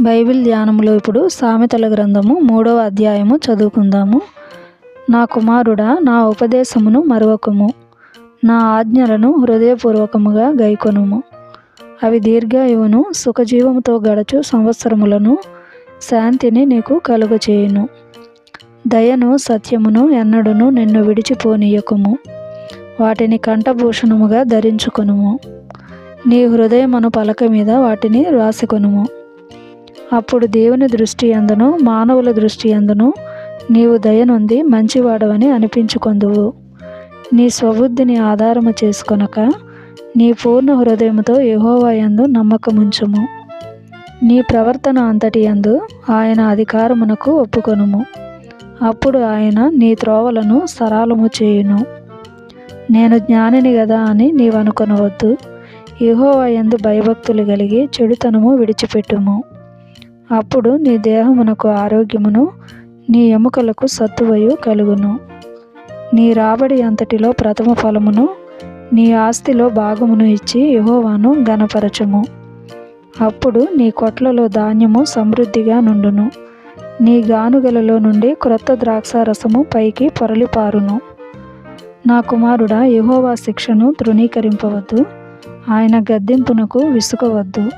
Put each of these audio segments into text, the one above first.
Bible ధ్యానంలో ఇప్పుడు సామెతల గ్రంథము మూడవ అధ్యాయము చదువుకుందాము. నా కుమారుడా నా ఉపదేశమును మరవకము. నా ఆజ్ఞలను హృదయపూర్వకముగా గైకొనుము. అవి దీర్ఘాయువును సుఖజీవముతో గడచు సంవత్సరములను శాంతిని నీకు కలుగచేయును. దయను సత్యమును ఎన్నడును నిన్ను విడిచిపోనీయకుము. వాటిని కంఠభూషణముగా ధరించుకొనుము. నీ హృదయమను పలక మీద వాటిని రాసుకొనుము. అప్పుడు దేవుని దృష్టి అందును మానవుల దృష్టి అందును. నీవు దయనుంది మంచివాడవని అనిపించుకొందువు. నీ స్వబుద్ధిని ఆధారము చేసుకొనక నీ పూర్ణ హృదయముతో యహోవాయందు నమ్మకముంచుము. నీ ప్రవర్తన అంతటి యందు ఆయన అధికారమునకు ఒప్పుకొనుము. అప్పుడు ఆయన నీ త్రోవలను సరాలము చేయును. నేను జ్ఞానిని గదా అని నీవనుకొనవద్దు. యహోవాయందు భయభక్తులు కలిగి చెడుతనము విడిచిపెట్టుము. అప్పుడు నీ దేహమునకు ఆరోగ్యమును నీ ఎముకలకు సత్తువయు కలుగును. నీ రాబడి అంతటిలో ప్రథమ ఫలమును నీ ఆస్తిలో భాగమును ఇచ్చి యహోవాను గనపరచుము అప్పుడు నీ కొట్లలో ధాన్యము సమృద్ధిగా నుండును. నీ గానుగలలో నుండి క్రొత్త ద్రాక్షారసము పైకి పొరలిపారును. నా కుమారుడా యహోవా శిక్షను తృణీకరింపవద్దు. ఆయన గద్దింపునకు విసుకవద్దు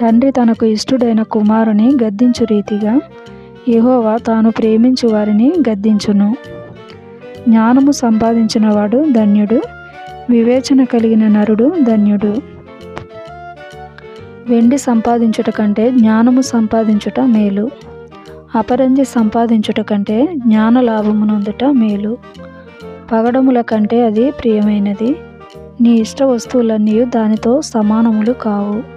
తండ్రి తనకు ఇష్టుడైన కుమారుని గద్దించు రీతిగా యహోవా తాను ప్రేమించు వారిని గద్దించును. జ్ఞానము సంపాదించినవాడు ధన్యుడు వివేచన కలిగిన నరుడు ధన్యుడు. వెండి సంపాదించుట కంటే జ్ఞానము సంపాదించుట మేలు. అపరంజి సంపాదించుట కంటే జ్ఞాన లాభమునందుట మేలు. పగడముల కంటే అది ప్రియమైనది. నీ ఇష్ట వస్తువులన్నీ దానితో సమానములు కావు.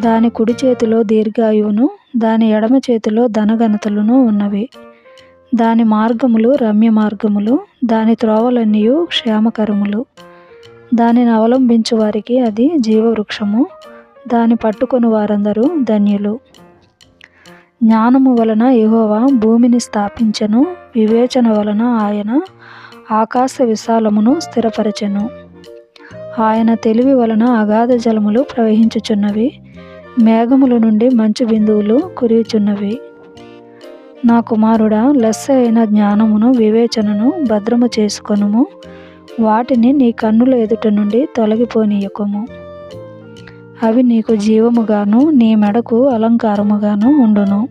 దాని కుడి చేతిలో దీర్ఘాయువును దాని ఎడమ చేతిలో ధనఘనతలును ఉన్నవి. దాని మార్గములు రమ్య మార్గములు దాని త్రోవలన్నీయు క్షేమకరములు. దానిని అవలంబించు వారికి అది జీవవృక్షము దాని పట్టుకొని వారందరూ ధన్యులు. జ్ఞానము వలన యహోవా భూమిని స్థాపించను వివేచన వలన ఆయన ఆకాశ విశాలమును స్థిరపరచెను. ఆయన తెలివి వలన అగాధ జలములు ప్రవహించుచున్నవి. మేఘముల నుండి మంచు బిందువులు కురియుచున్నవి. నా కుమారుడా లెస్స అయిన జ్ఞానమును వివేచనను భద్రము చేసుకొనుము. వాటిని నీ కన్నుల ఎదుట నుండి తొలగిపోనీయకము. అవి నీకు జీవముగాను నీ మెడకు అలంకారముగాను ఉండును.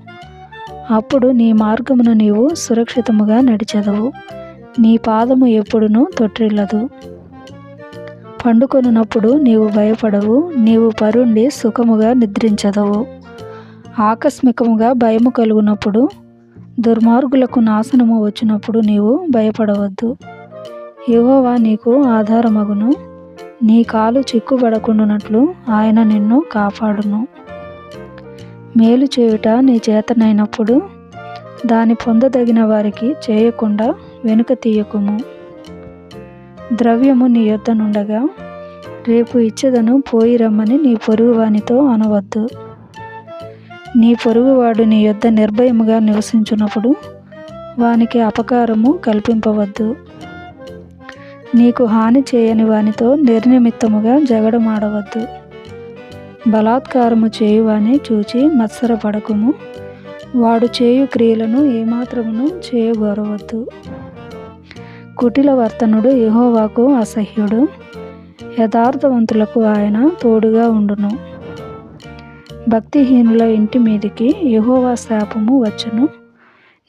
అప్పుడు నీ మార్గమును నీవు సురక్షితముగా నడిచెదవు. నీ పాదము ఎప్పుడునూ తొట్టిల్లదు. పండుకొనున్నప్పుడు నీవు భయపడవు నీవు పరుండి సుఖముగా నిద్రించదవు. ఆకస్మికముగా భయము కలుగునప్పుడు దుర్మార్గులకు నాశనము వచ్చినప్పుడు నీవు భయపడవద్దు. యహోవా నీకు ఆధారమగును నీ కాలు చిక్కుబడకుండానట్లు ఆయన నిన్ను కాపాడును. మేలు చేయుట నీ చేతనైనప్పుడు దాని పొందదగిన వారికి చేయకుండా వెనుక తీయకుము. ద్రవ్యము నీ యొద్ద నుండగా రేపు ఇచ్చదను పోయి రమ్మని నీ పొరుగువానితో అనవద్దు. నీ పొరుగువాడు నీ యొద్ద నిర్భయముగా నివసించున్నప్పుడు వానికి అపకారము కల్పింపవద్దు. నీకు హాని చేయని వానితో నిర్నిమిత్తముగా జగడమాడవద్దు. బలాత్కారము చేయువాని చూచి మత్సరపడకుము. వాడు చేయు క్రియలను ఏమాత్రమును చేయగోరవద్దు. కుటిల వర్తనుడు యహోవాకు అసహ్యుడు యథార్థవంతులకు ఆయన తోడుగా ఉండును. భక్తిహీనుల ఇంటి మీదికి యహోవా శాపము వచ్చును.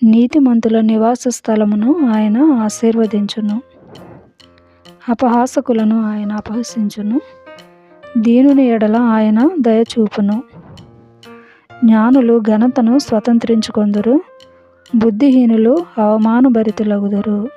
నీతిమంతుల నివాస స్థలమును ఆయన ఆశీర్వదించును. అపహాసకులను ఆయన అపహసించును. దీనుని ఎడల ఆయన దయచూపును జ్ఞానులు ఘనతను స్వతంత్రించుకొందురు. బుద్ధిహీనులు అవమానభరితులగుదురు.